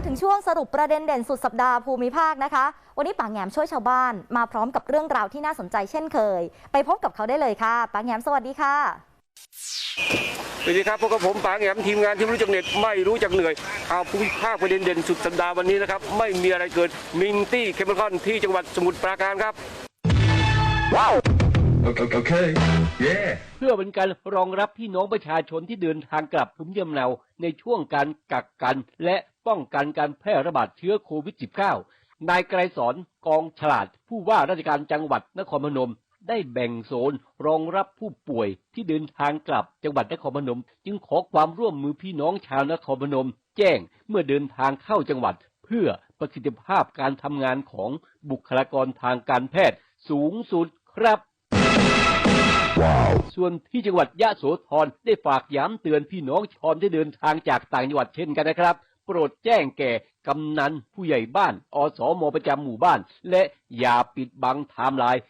มาถึงช่วงสรุปประเด็นเด่นสุดสัปดาห์ภูมิภาคนะคะ วันนี้ป๋าแงมช่วยชาวบ้านมาพร้อมกับเรื่องราวที่น่าสนใจเช่นเคย ไปพบกับเขาได้เลยค่ะป๋าแงมสวัสดีค่ะสวัสดีครับพบกับผมป๋าแงมทีมงานที่รู้จักเหน็ดไม่รู้จักเหนื่อยเอาภูมิภาคประเด็นเด่นสุดสัปดาห์วันนี้นะครับไม่มีอะไรเกิดมิงตี้เคมคอนที่จังหวัดสมุทรปราการครับ Okay, okay. Yeah. เพื่อเป็นการรองรับพี่น้องประชาชนที่เดินทางกลับภูมิลำเนาในช่วงการกักกัน และป้องกันการแพร่ระบาดเชื้อโควิด -19 นายไกรสอนกองฉลาด ผู้ว่าราชการจังหวัดนครพนม ได้แบ่งโซนรองรับผู้ป่วยที่เดินทางกลับจังหวัดนครพนม จึงขอความร่วมมือพี่น้องชาวนครพนม แจ้งเมื่อเดินทางเข้าจังหวัด เพื่อประสิทธิภาพการทำงานของบุคลากรทางการแพทย์สูงสุดครับ Wow. ส่วนที่จังหวัดยะโสธรได้ฝากย้ำเตือนพี่น้องชอนที่เดินทางจากต่างจังหวัดเช่นกันนะครับ โปรดแจ้งแก่กำนันผู้ใหญ่บ้าน อสมประจำหมู่บ้าน และอย่าปิดบังไทม์ไลน์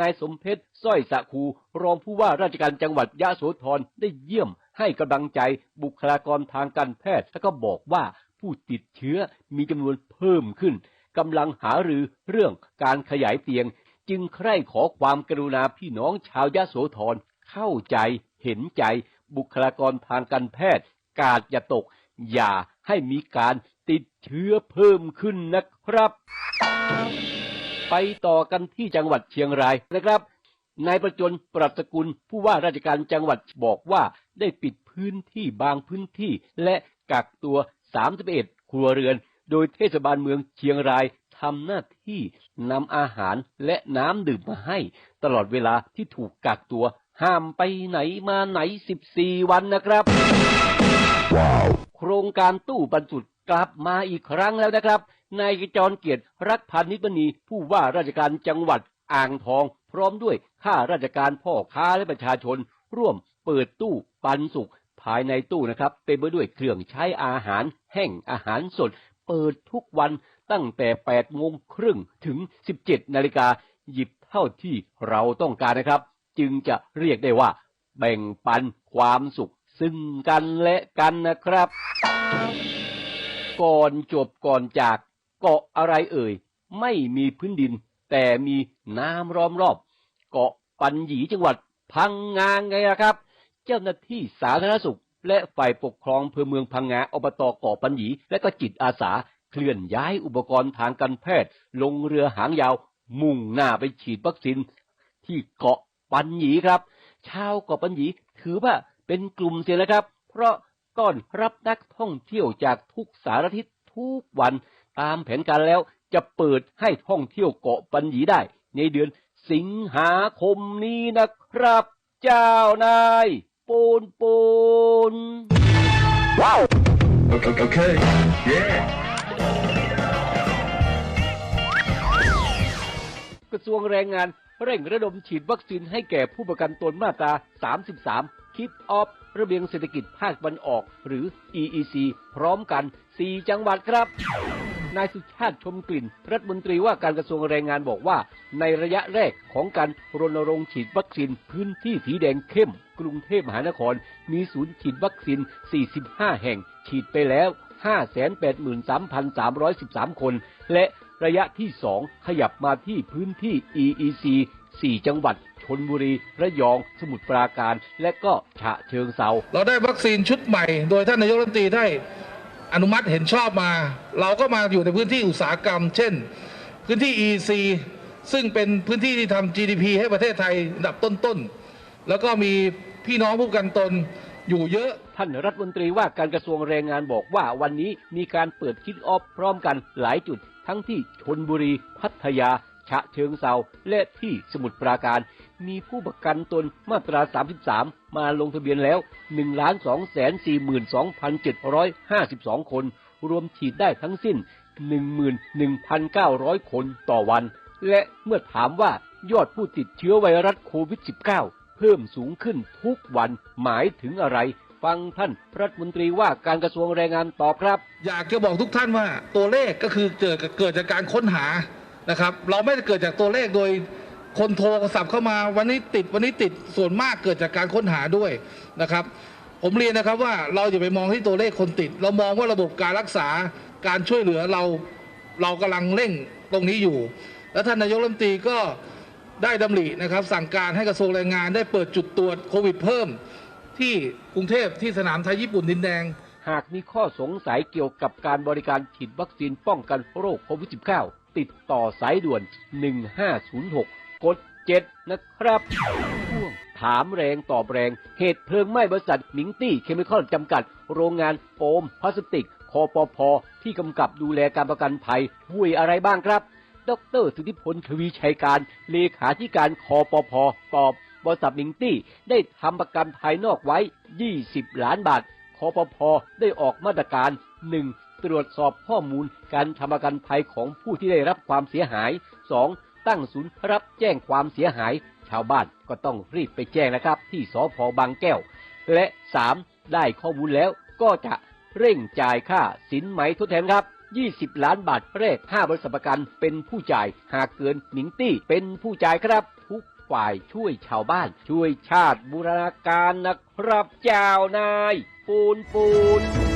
นายสมเพชรสร้อยสะคู รองผู้ว่าราชการจังหวัดยะโสธรได้เยี่ยมให้กำลังใจบุคลากรทางการแพทย์ แล้วก็บอกว่าผู้ติดเชื้อมีจำนวนเพิ่มขึ้นกำลังหารือเรื่องการขยายเตียง จึงใคร่ขอความกรุณาพี่น้องชาวยะโสธรเข้าใจเห็นใจบุคลากรทางการแพทย์ กาดอย่าตก อย่าให้มีการติดเชื้อเพิ่มขึ้นนะครับ ไปต่อกันที่จังหวัดเชียงรายนะครับนายประจนปรัชกุลผู้ว่าราชการจังหวัดบอกว่าได้ปิดพื้นที่บางพื้นที่ และกักตัว 31 ครัวเรือน โดยเทศบาลเมืองเชียงราย ทำหน้าที่นำอาหารและน้ำดื่มมาให้ ตลอดเวลาที่ถูกกักตัว ห้ามไปไหนมาไหน 14 วันนะครับ Wow. โครงการตู้บรรจุกลับมาอีกครั้งแล้วนะครับ นายจรเกียรติรักพันนิปนีผู้ว่าราชการจังหวัดอ่างทอง พร้อมด้วยข้าราชการพ่อค้าและประชาชน ร่วมเปิดตู้ปันสุข ภายในตู้นะครับ เต็มไปด้วยเครื่องใช้อาหาร แห้งอาหารสด เปิดทุกวัน ตั้งแต่8โมงครึ่งถึง17นาฬิกาหยิบเท่าที่เราต้องการนะครับ จึงจะเรียกได้ว่า แบ่งปันความสุขซึ่งกันและกันนะครับ ก่อนจบก่อนจากเกาะอะไรเอ่ย ไม่มีพื้นดิน แต่มีน้ำล้อมรอบ เกาะปัญหยีจังหวัดพังงาไงล่ะครับ เจ้าหน้าที่สาธารณสุข และฝ่ายปกครองอำเภอเมืองพังงาอบตเกาะปัญหยีและก็จิตอาสา เคลื่อนย้ายอุปกรณ์ทางการแพทย์ ลงเรือหางยาว มุ่งหน้าไปฉีดวัคซีนที่เกาะปัญหยีครับ ชาวเกาะปัญหยีถือว่าเป็นกลุ่มเสียนะครับ เพราะต้อนรับนักท่องเที่ยวจากทุกสารทิศทุกวันตามแผนการแล้วจะเปิดให้ท่องเที่ยวเกาะปัญหยีได้ ในเดือนสิงหาคมนี้นะครับ เจ้านายปูนปูน Okay, okay. Yeah. ระทรวงแรงงานเร่งระดมฉีดวัคซีนให้แก่ผู้ประกันตนมาตรา 33 คิดออฟระเบียงเศรษฐกิจภาคตะวันออก หรือ EEC พร้อมกัน 4 จังหวัดครับ นายสุชาติชมกลิ่น รัฐมนตรีว่าการกระทรวงแรงงานบอกว่า ในระยะแรกของการรณรงค์ฉีดวัคซีนพื้นที่สีแดงเข้ม กรุงเทพมหานคร มีศูนย์ฉีดวัคซีน 45 แห่ง ฉีดไปแล้ว 583,313 คน และ ระยะที่2ขยับมาที่พื้นที่ EEC 4 จังหวัดชนบุรี ระยอง สมุทรปราการ และก็ฉะเชิงเซา เราได้วัคซีนชุดใหม่ โดยท่านนายกรัฐมนตรีได้อนุมัติเห็นชอบมา เราก็มาอยู่ในพื้นที่อุตสาหกรรม เช่น พื้นที่ EC ซึ่งเป็นพื้นที่ที่ทำ GDP ให้ประเทศไทยอันดับต้นๆ แล้วก็มีพี่น้องผู้ประกันตนอยู่เยอะท่านรัฐมนตรีว่าการกระทรวงแรงงานบอกว่าวันนี้มีการเปิดคิดออฟพร้อมกันหลายจุด ทั้งที่ชนบุรี พัทยา ฉะเชิงเซาและที่สมุทรปราการ มีผู้ประกันตนมาตรา 33 มาลงทะเบียนแล้ว 1,242,752 คน รวมฉีดได้ทั้งสิ้น 11,900 คนต่อวัน และเมื่อถามว่ายอดผู้ติดเชื้อไวรัสโควิด -19 เพิ่มสูงขึ้นทุกวันหมายถึงอะไร ฟังท่านรัฐมนตรีว่าการกระทรวงแรงงานตอบครับ อยากจะบอกทุกท่านว่าตัวเลขก็คือเกิดเกิดจากการค้นหานะครับ เราไม่ได้เกิดจากตัวเลขโดยคนโทรศัพท์เข้ามาวันนี้ติดวันนี้ติดส่วนมากเกิดจากการค้นหาด้วยนะครับ ผมเรียนนะครับว่าเราอย่าไปมองที่ตัวเลขคนติด เรามองว่าระบบการรักษาการช่วยเหลือเราเรากำลังเร่งตรงนี้อยู่ และท่านนายกรัฐมนตรีก็ได้ดำรินะครับสั่งการให้กระทรวงแรงงานได้เปิดจุดตรวจโควิดเพิ่ม ที่กรุงเทพที่สนามไทยญี่ปุ่นดินแดง หากมีข้อสงสัยเกี่ยวกับการบริการฉีดวัคซีนป้องกันโรคโควิด -19 ติดต่อสายด่วน 1506 กด 7 นะครับช่วงถามแรงตอบแรง เหตุเพลิงไหม้บริษัทมิงตี้เคมีคอลจำกัด โรงงานโฟมพลาสติกคอปพที่กำกับดูแลการประกันภัยห่วยอะไรบ้างครับ ดรสุทธิพลทวีชัยการ เลขาธิการคอปพตอบ บริษัทมิงตี้ได้ทำประกันภายนอกไว้ 20 ล้านบาทคอปพได้ออกมาตรการ 1. ตรวจสอบข้อมูลการทำประกันภัยของผู้ที่ได้รับความเสียหาย 2. ตั้งศูนย์รับแจ้งความเสียหาย ชาวบ้านก็ต้องรีบไปแจ้งนะครับ ที่สพบางแก้ว และ 3. ได้ข้อมูลแล้วก็จะเร่งจ่ายค่าสินไหมทดแทนครับ 20 ล้านบาทแรก5บริษัทประกันเป็นผู้จ่าย หากเกินหมิงตี้เป็นผู้จ่ายครับ ฝ่ายช่วยชาวบ้าน ช่วยชาติบูรณาการนะครับเจ้านาย ปูนปูน